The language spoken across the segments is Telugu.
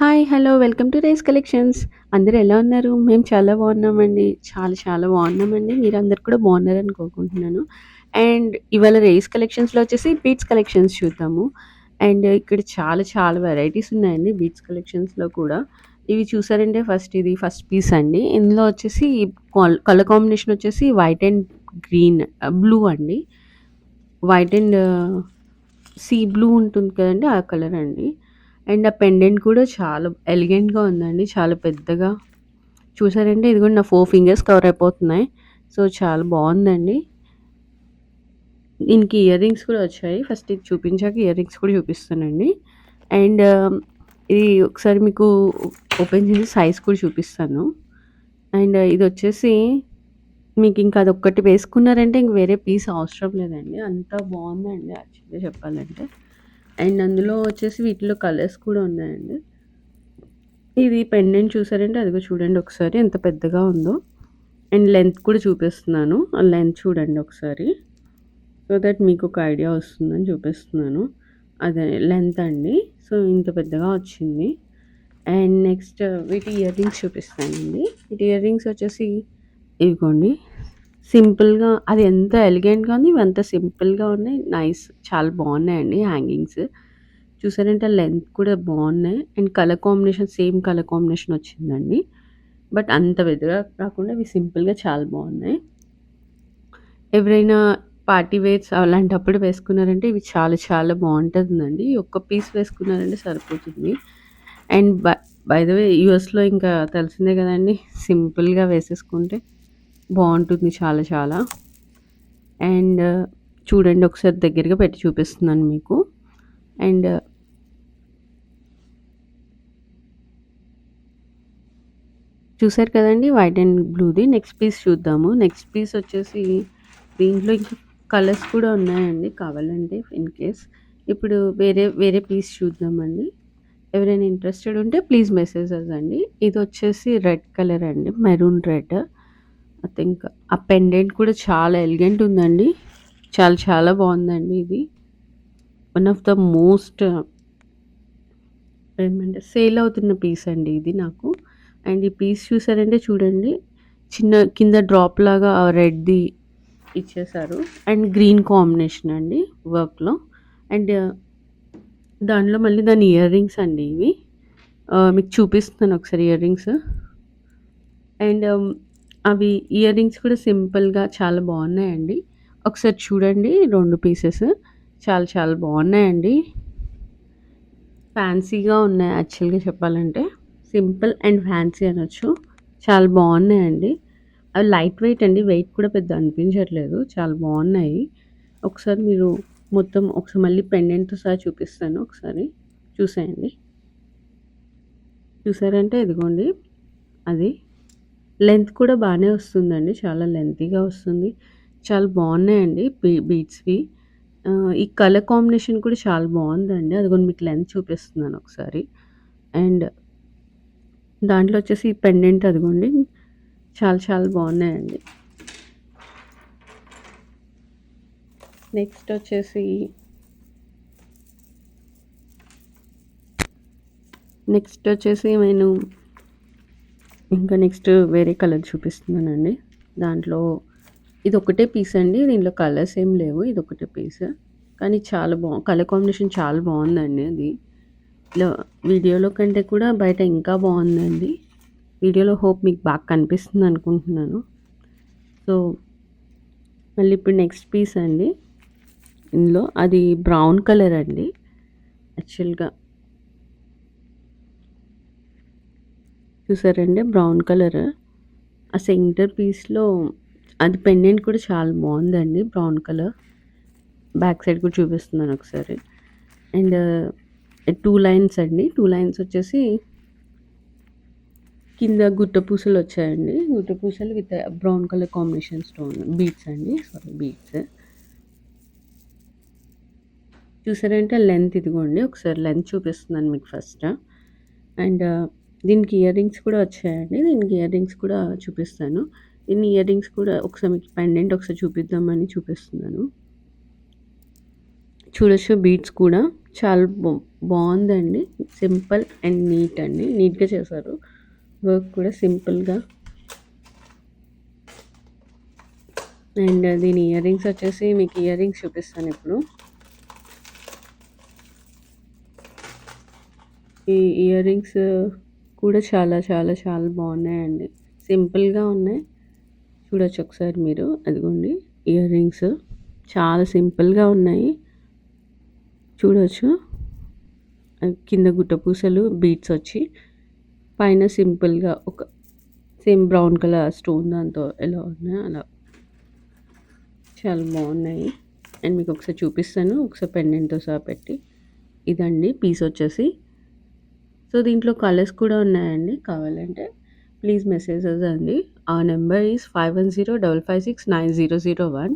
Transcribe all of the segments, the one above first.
Hi! Hello! Welcome to race collections. అందరు ఎలా ఉన్నారు? మేము చాలా బాగున్నామండి. చాలా చాలా బాగున్నామండి. మీరు అందరు కూడా బాగున్నారని కోరుకుంటున్నాను. అండ్ ఇవాళ రేస్ కలెక్షన్స్‌లో వచ్చేసి బీట్స్ కలెక్షన్స్ చూద్దాము. అండ్ ఇక్కడ చాలా చాలా వెరైటీస్ ఉన్నాయండి బీట్స్ కలెక్షన్స్‌లో కూడా. ఇవి చూసారంటే ఫస్ట్ ఇది ఫస్ట్ పీస్ అండి. ఇందులో వచ్చేసి కలర్ కాంబినేషన్ వచ్చేసి వైట్ అండ్ గ్రీన్ బ్లూ అండి. వైట్ అండ్ సీ బ్లూ ఉంటుంది కదండి ఆ కలర్ అండి. అండ్ ఆ పెండెంట్ కూడా చాలా ఎలిగెంట్‌గా ఉందండి. చాలా పెద్దగా. చూసారంటే ఇది కూడా నా ఫోర్ ఫింగర్స్ కవర్ అయిపోతున్నాయి. సో, చాలా బాగుందండి దీనికి ఇయర్ రింగ్స్ కూడా వచ్చాయి. ఫస్ట్ ఇది చూపించాక ఇయర్ రింగ్స్ కూడా చూపిస్తానండి. అండ్ ఇది ఒకసారి మీకు ఓపెన్ చేసి సైజ్ కూడా చూపిస్తాను. అండ్ ఇది వచ్చేసి మీకు ఇంకా అది అదొక్కటి వేసుకున్నారంటే ఇంక వేరే పీస్ అవసరం లేదండి. అంత బాగుందండి యాక్చువల్‌గా చెప్పాలంటే. అండ్ అందులో వచ్చేసి వీటిలో కలర్స్ కూడా ఉన్నాయండి. ఇది పెండెంట్ చూసారంటే అదిగో చూడండి ఒకసారి ఎంత పెద్దగా ఉందో. అండ్ లెంత్ కూడా చూపిస్తున్నాను. ఆ లెంత్ చూడండి ఒకసారి. సో దట్ మీకు ఒక ఐడియా వస్తుందని చూపిస్తున్నాను. అదే లెంత్ అండి. సో ఇంత పెద్దగా వచ్చింది. అండ్ నెక్స్ట్ వీటి ఇయర్ రింగ్స్ చూపిస్తానండి. వీటి ఇయర్ రింగ్స్ వచ్చేసి ఇవిగోండి. సింపుల్‌గా అది ఎంత ఎలిగెంట్‌గా ఉంది. ఇవి సింపుల్‌గా ఉన్నాయి. నైస్ చాలా బాగున్నాయండి హ్యాంగింగ్స్. చూసారంటే లెంత్ కూడా బాగున్నాయి and colour combination same colour combination వచ్చిందండి. బట్ అంత పెద్దగా కాకుండా ఇవి సింపుల్‌గా చాలా బాగున్నాయి ఎవరైనా పార్టీ వేర్స్ అలాంటప్పుడు వేసుకున్నారంటే ఇవి చాలా చాలా బాగుంటుందండి ఒక్క పీస్ వేసుకున్నారంటే సరిపోతుంది. And by by the way యూఎస్‌లో ఇంకా తెలిసిందే కదండీ! సింపుల్‌గా వేసేసుకుంటే బాగుంటుంది చాలా చాలా. అండ్ uh, చూడండి ఒకసారి దగ్గరగా పెట్టి చూపిస్తున్నాను మీకు. అండ్ uh, చూసారు కదండి వైట్ అండ్ బ్లూది. నెక్స్ట్ పీస్ చూద్దాము. నెక్స్ట్ పీస్ వచ్చేసి దీంట్లో ఇంకా కలర్స్ కూడా ఉన్నాయండి కావాలంటే ఇన్ కేస్. ఇప్పుడు వేరే వేరే పీస్ చూద్దామండి. ఎవరైనా ఇంట్రెస్టెడ్ ఉంటే ప్లీజ్ మెసేజ్ అండి ఇది వచ్చేసి రెడ్ కలర్ అండి. Maroon red. ఐ థింక్ ఆ పెండెంట్ కూడా చాలా ఎలిగెంట్ ఉందండి. చాలా చాలా బాగుందండి ఇది. వన్ ఆఫ్ ద మోస్ట్ ఏమంటే సేల్ అవుతున్న పీస్ అండి ఇది నాకు. అండ్ ఈ పీస్ చూసారంటే చూడండి. చిన్న కింద డ్రాప్ లాగా రెడ్‌ది ఇచ్చేసారు. అండ్ గ్రీన్ కాంబినేషన్ అండి వర్క్‌లో. అండ్ uh, దానిలో మళ్ళీ దాని ఇయర్ రింగ్స్ అండి ఇవి. Uh, మీకు చూపిస్తున్నాను ఒకసారి ఇయర్ రింగ్స్. అండ్ అవి ఇయర్ రింగ్స్ కూడా సింపుల్‌గా చాలా బాగున్నాయండి ఒకసారి చూడండి రెండు పీసెస్. చాలా చాలా బాగున్నాయండి ఫ్యాన్సీగా ఉన్నాయి యాక్చువల్‌గా చెప్పాలంటే. సింపుల్ అండ్ ఫ్యాన్సీ అనొచ్చు. చాలా బాగున్నాయండి అవి లైట్ వెయిట్ అండి. వెయిట్ కూడా పెద్ద అనిపించట్లేదు. చాలా బాగున్నాయి ఒకసారి మీరు మొత్తం ఒకసారి మళ్ళీ పెండెంట్‌తో సహా చూపిస్తాను ఒకసారి. చూసేయండి. చూసారంటే ఇదిగోండి. అది. లెంత్ కూడా బాగానే వస్తుందండి. చాలా లెంతీగా వస్తుంది. చాలా బాగున్నాయండి బీ బీట్స్‌వి. ఈ కలర్ కాంబినేషన్ కూడా చాలా బాగుందండి అది కూడా మీకు లెంత్ చూపిస్తున్నాను ఒకసారి. అండ్ దాంట్లో వచ్చేసి పెండెంట్ అదిగోండి. చాలా చాలా బాగున్నాయండి నెక్స్ట్ వచ్చేసి నెక్స్ట్ వచ్చేసి నేను ఇంకా నెక్స్ట్ వేరే కలర్ చూపిస్తున్నానండి. దాంట్లో ఇది ఒకటే పీస్ అండి. దీంట్లో కలర్స్ ఏం లేవు. ఇది ఒకటే పీస్. కానీ చాలా బా కలర్ కాంబినేషన్ చాలా బాగుందండి అది. వీడియోలో కంటే కూడా బయట ఇంకా బాగుందండి వీడియోలో హోప్ మీకు బాగా కనిపిస్తుంది అనుకుంటున్నాను. సో, మళ్ళీ ఇప్పుడు నెక్స్ట్ పీస్ అండి. ఇందులో అది బ్రౌన్ కలర్ అండి. యాక్చువల్‌గా చూసారండి బ్రౌన్ కలర్. ఆ సెంటర్ పీస్‌లో అది పెండెంట్ కూడా చాలా బాగుందండి బ్రౌన్ కలర్. బ్యాక్ సైడ్ కూడా చూపిస్తున్నాను ఒకసారి. అండ్ టూ లైన్స్ అండి. టూ లైన్స్ వచ్చేసి కింద గుట్ట పూసలు వచ్చాయండి. గుట్ట పూసలు with brown colour combination stone beads అండి. సారీ బీట్స్ చూసారంటే లెంత్ ఇదిగోండి. ఒకసారి లెంత్ చూపిస్తున్నాను మీకు ఫస్ట్. అండ్ దీనికి ఇయర్ రింగ్స్ కూడా వచ్చాయండి. దీనికి ఇయర్ రింగ్స్ కూడా చూపిస్తాను. దీని ఇయర్ రింగ్స్ కూడా ఒకసారి మీకు పెండెంట్ ఒకసారి చూపిద్దామని చూపిస్తున్నాను. చూడొచ్చు బీట్స్ కూడా చాలా బాగుందండి సింపుల్ అండ్ నీట్ అండి. నీట్‌గా చేశారు. వర్క్ కూడా సింపుల్‌గా అండ్ దీని ఇయర్ రింగ్స్ వచ్చేసి మీకు ఇయర్ రింగ్స్ చూపిస్తాను ఇప్పుడు. ఈ ఇయర్ రింగ్స్ కూడా చాలా చాలా చాలా బాగున్నాయండి. సింపుల్‌గా ఉన్నాయి. చూడొచ్చు ఒకసారి మీరు. అదిగోండి ఇయర్ రింగ్స్ చాలా సింపుల్‌గా ఉన్నాయి. చూడొచ్చు. కింద గుట్ట పూసలు బీట్స్ వచ్చి పైన సింపుల్‌గా ఒక సేమ్ బ్రౌన్ కలర్ స్టోన్ దాంతో ఎలా ఉన్నాయో అలా. చాలా బాగున్నాయి. అండ్ మీకు ఒకసారి చూపిస్తాను. ఒకసారి పెండెంట్‌తో సహా పెట్టి. ఇదండి పీస్ వచ్చేసి. సో, దీంట్లో కలర్స్ కూడా ఉన్నాయండి కావాలంటే. ప్లీజ్ మెసేజెస్ అండి. ఆ number is five one zero double five six nine zero zero one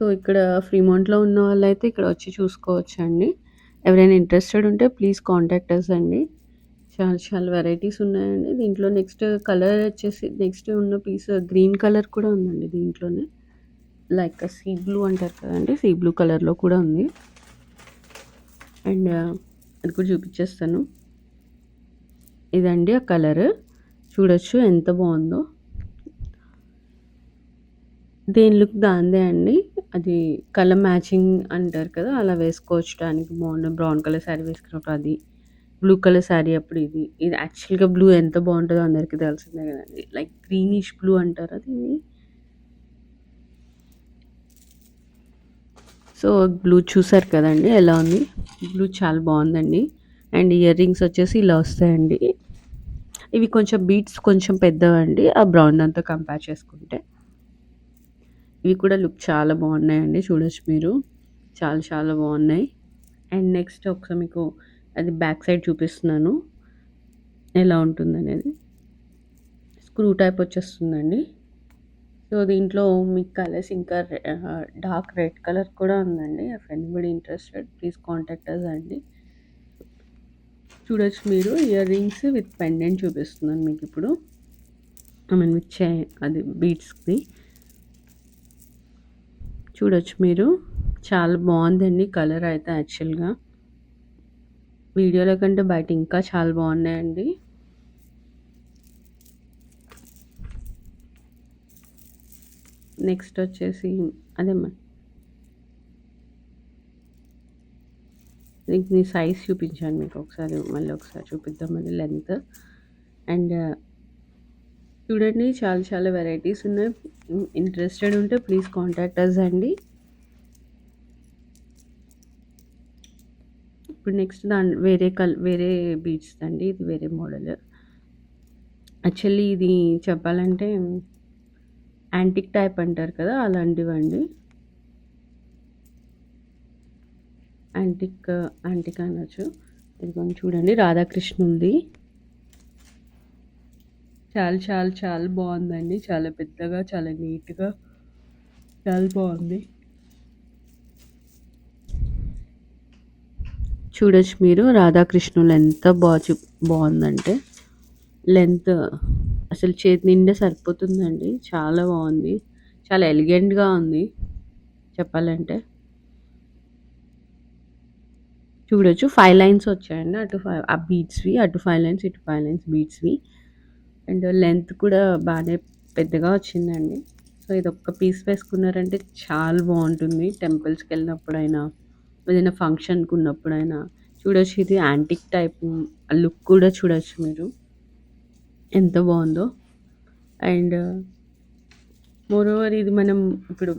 so, ఇక్కడ ఫ్రీమౌంట్‌లో ఉన్న వాళ్ళైతే ఇక్కడ వచ్చి చూసుకోవచ్చండి. ఎవరైనా ఇంట్రెస్టెడ్ ఉంటే ప్లీజ్ కాంటాక్ట్ అస్ అండి. చాలా చాలా వెరైటీస్ ఉన్నాయండి. దీంట్లో నెక్స్ట్ కలర్ వచ్చేసి నెక్స్ట్ ఉన్న పీస్ గ్రీన్ కలర్ కూడా ఉందండి దీంట్లోనే. లైక్ సీ బ్లూ అంటారు కదండి సీ బ్లూ కలర్‌లో కూడా ఉంది. అండ్ అది కూడా చూపించేస్తాను. ఇదండి ఆ కలర్. చూడొచ్చు ఎంత బాగుందో దేని లుక్ దానిదే అండి. అది కలర్ మ్యాచింగ్ అంటారు కదా! అలా వేసుకోవచ్చడానికి బాగుంటుంది బ్రౌన్ కలర్ శారీ వేసుకున్నప్పుడు అది. బ్లూ కలర్ శారీ అప్పుడు ఇది. ఇది యాక్చువల్‌గా బ్లూ ఎంత బాగుంటుందో అందరికీ తెలిసిందే కదండి లైక్ గ్రీనిష్ బ్లూ అంటారా దీన్ని? సో, బ్లూ చూసారు కదండి ఎలా ఉంది? బ్లూ చాలా బాగుందండి అండ్ ఇయర్ రింగ్స్ వచ్చేసి ఇలా వస్తాయండి. ఇవి కొంచెం బీట్స్ కొంచెం పెద్దవండి. ఆ బ్రౌన్ దాంతో కంపేర్ చేసుకుంటే. ఇవి కూడా లుక్ చాలా బాగున్నాయండి. చూడొచ్చు మీరు. చాలా చాలా బాగున్నాయి. అండ్ నెక్స్ట్ ఒకసారి మీకు అది బ్యాక్ సైడ్ చూపిస్తున్నాను. ఎలా ఉంటుందనేది. స్క్రూ టైప్ వచ్చేస్తుందండి. సో, దీంట్లో మీకు కలర్స్ ఇంకా డార్క్ రెడ్ కలర్ కూడా ఉందండి. If anybody interested please contact us అండి. చూడొచ్చు మీరు ఇయర్ రింగ్స్ విత్ పెండెంట్ చూపిస్తున్నాను మీకిప్పుడు. ఐ మీన్ విత్ అది బీట్స్కి చూడొచ్చు మీరు. చాలా బాగుందండి కలర్ అయితే యాక్చువల్‌గా. వీడియోలో కంటే బయట ఇంకా చాలా బాగున్నాయండి. నెక్స్ట్ వచ్చేసి అదే మ దీని సైజ్ చూపించాను మీకు ఒకసారి మళ్ళీ ఒకసారి చూపిద్దాం అది లెంత్. అండ్ uh, చూడండి చాలా చాలా వెరైటీస్ ఉన్నాయి. ఇంట్రెస్టెడ్ ఉంటే ప్లీజ్ కాంటాక్ట్ అస్ అండి. ఇప్పుడు నెక్స్ట్ దాని వేరే కల్ వేరే బీడ్స్‌దండి. ఇది వేరే మోడల్. యాక్చువల్లీ ఇది చెప్పాలంటే యాంటిక్ టైప్ అంటారు కదా! అలాంటివండి. యాంటిక్ యాంటిక్ అనొచ్చు. ఇదిగోండి చూడండి రాధాకృష్ణులది. చాలా చాలా చాలా బాగుందండి చాలా పెద్దగా, చాలా నీట్‌గా చాలా బాగుంది చూడొచ్చు మీరు రాధాకృష్ణులు ఎంత బాగా బాగుందంటే లెంత్ అసలు చేతి నిండా సరిపోతుందండి. చాలా బాగుంది చాలా ఎలిగెంట్‌గా ఉంది. చెప్పాలంటే. చూడొచ్చు ఫైవ్ లైన్స్ వచ్చాయండి. అటు ఫైవ్ ఆ బీట్స్వి అటు ఫైవ్ లైన్స్, ఇటు ఫైవ్ లైన్స్ బీట్స్వి అండ్ లెంత్ కూడా బాగానే పెద్దగా వచ్చిందండి. సో, ఇది ఒక్క పీస్ వేసుకున్నారంటే చాలా బాగుంటుంది టెంపుల్స్కి వెళ్ళినప్పుడైనా ఏదైనా ఫంక్షన్‌కి ఉన్నప్పుడైనా. చూడొచ్చు ఇది యాంటిక్ టైపు ఆ లుక్ కూడా చూడొచ్చు మీరు. ఎంత బాగుందో. అండ్ uh, మోరోవర్ ఇది మనం ఇప్పుడు